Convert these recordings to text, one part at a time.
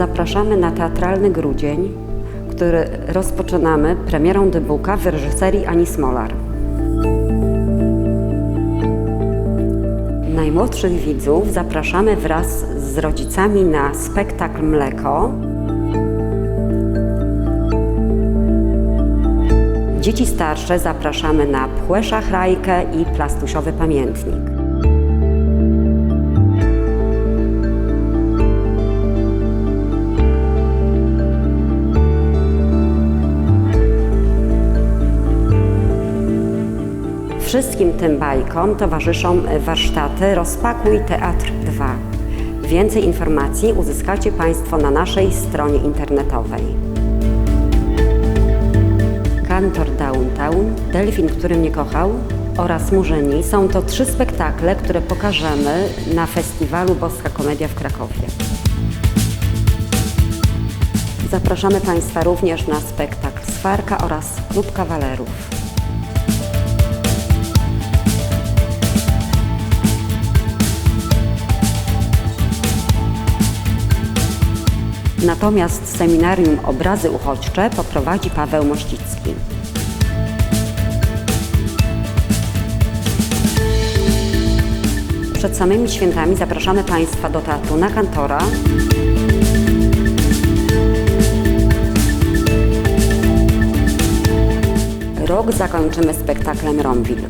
Zapraszamy na teatralny grudzień, który rozpoczynamy premierą debuka w reżyserii Ani Smolar. Najmłodszych widzów zapraszamy wraz z rodzicami na spektakl Mleko. Dzieci starsze zapraszamy na pchłę szachrajkę i plastusiowy pamiętnik. Wszystkim tym bajkom towarzyszą warsztaty Rozpakuj Teatr 2. Więcej informacji uzyskacie Państwo na naszej stronie internetowej. Kantor Downtown, Delfin, który mnie kochał oraz Murzeni są to trzy spektakle, które pokażemy na festiwalu Boska Komedia w Krakowie. Zapraszamy Państwa również na spektakl Swarka oraz Klub Kawalerów. Natomiast seminarium Obrazy Uchodźcze poprowadzi Paweł Mościcki. Przed samymi świętami zapraszamy Państwa do Teatru na Kantora. Rok zakończymy spektaklem Romville.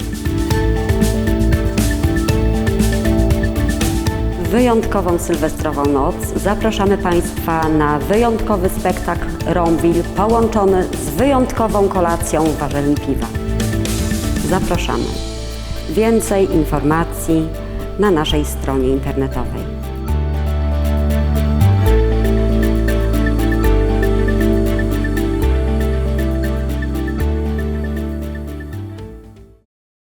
Wyjątkową sylwestrową noc zapraszamy Państwa na wyjątkowy spektakl Romville połączony z wyjątkową kolacją warzyni piwa. Zapraszamy. Więcej informacji na naszej stronie internetowej.